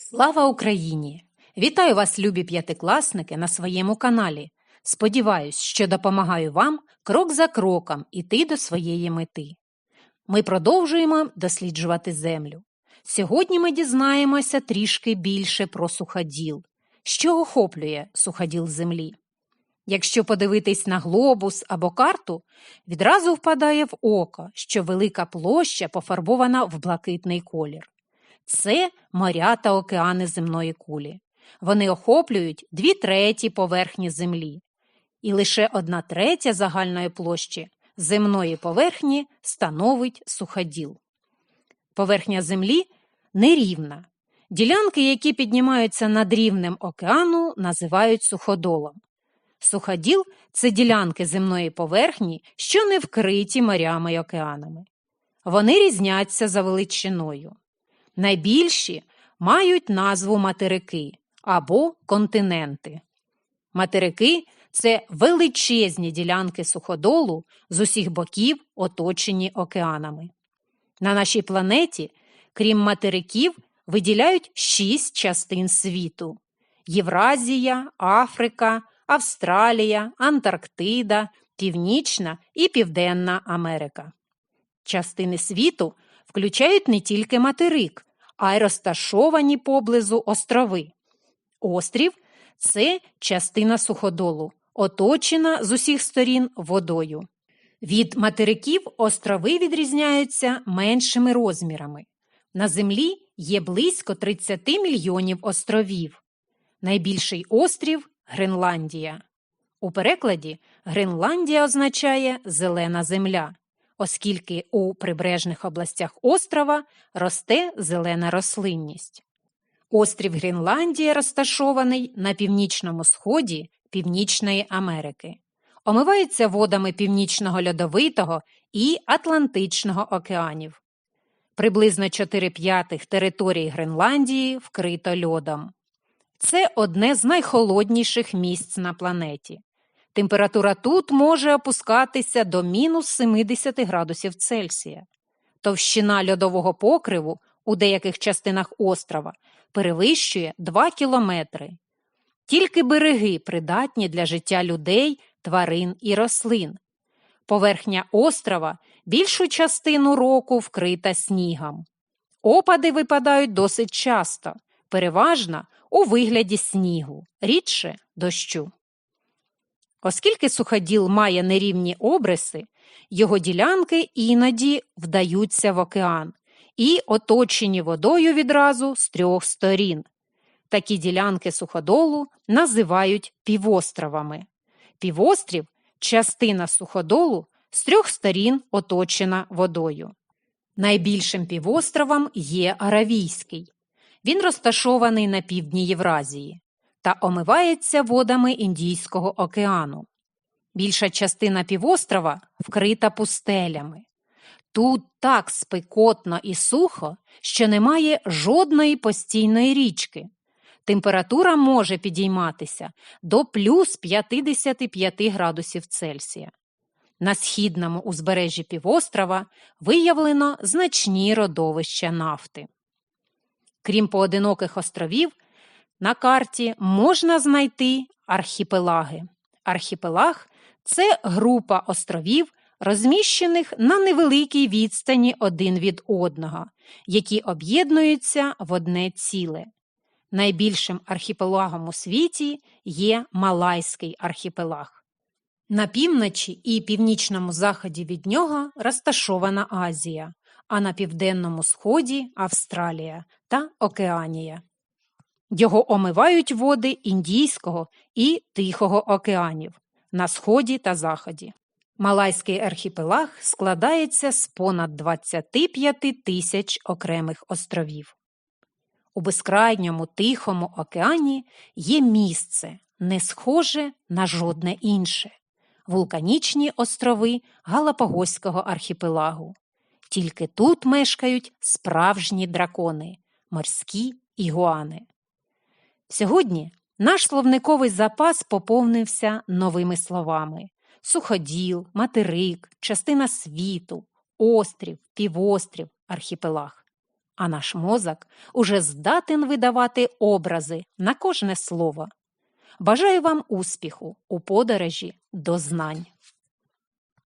Слава Україні! Вітаю вас, любі п'ятикласники, на своєму каналі. Сподіваюсь, що допомагаю вам крок за кроком іти до своєї мети. Ми продовжуємо досліджувати землю. Сьогодні ми дізнаємося трішки більше про суходіл, що охоплює суходіл землі. Якщо подивитись на глобус або карту, відразу впадає в око, що велика площа пофарбована в блакитний колір. Це моря та океани земної кулі. Вони охоплюють дві треті поверхні землі, і лише одна третя загальної площі земної поверхні становить суходіл. Поверхня землі нерівна. Ділянки, які піднімаються над рівнем океану, називають суходолом. Суходіл це ділянки земної поверхні, що не вкриті морями й океанами. Вони різняться за величиною. Найбільші мають назву материки або континенти. Материки це величезні ділянки суходолу з усіх боків, оточені океанами. На нашій планеті, крім материків, виділяють шість частин світу: Євразія, Африка, Австралія, Антарктида, Північна і Південна Америка. Частини світу включають не тільки материк, а й розташовані поблизу острови. Острів це частина суходолу, оточена з усіх сторін водою. Від материків острови відрізняються меншими розмірами. На землі є близько 30 мільйонів островів. Найбільший острів Гренландія. У перекладі Гренландія означає зелена земля оскільки у прибережних областях острова росте зелена рослинність. Острів Гренландія розташований на північному сході Північної Америки, омивається водами Північного льодовитого і Атлантичного океанів. Приблизно 4 п'ятих територій Гренландії вкрито льодом. Це одне з найхолодніших місць на планеті. Температура тут може опускатися до мінус 70 градусів Цельсія. Товщина льодового покриву у деяких частинах острова перевищує 2 кілометри. Тільки береги придатні для життя людей, тварин і рослин. Поверхня острова більшу частину року вкрита снігом. Опади випадають досить часто, переважно у вигляді снігу, рідше дощу. Оскільки суходіл має нерівні обриси, його ділянки іноді вдаються в океан і оточені водою відразу з трьох сторін. Такі ділянки суходолу називають півостровами. Півострів частина суходолу з трьох сторін оточена водою. Найбільшим півостровом є Аравійський. Він розташований на півдні Євразії та омивається водами Індійського океану. Більша частина півострова вкрита пустелями. Тут так спекотно і сухо, що немає жодної постійної річки. Температура може підійматися до плюс 55 градусів Цельсія. На східному узбережжі півострова виявлено значні родовища нафти. Крім поодиноких островів, на карті можна знайти архіпелаги. Архіпелаг це група островів, розміщених на невеликій відстані один від одного, які об'єднуються в одне ціле. Найбільшим архіпелагом у світі є Малайський архіпелаг. На півночі і північному заході від нього розташована Азія, а на південному сході Австралія та Океанія. Його омивають води Індійського і Тихого океанів на сході та заході. Малайський архіпелаг складається з понад 25 тисяч окремих островів. У безкрайньому Тихому океані є місце, не схоже на жодне інше вулканічні острови Галапагоського архіпелагу. Тільки тут мешкають справжні дракони морські ігуани. Сьогодні наш словниковий запас поповнився новими словами: суходіл, материк, частина світу, острів, півострів, архіпелаг. а наш мозок уже здатен видавати образи на кожне слово. Бажаю вам успіху у подорожі до знань.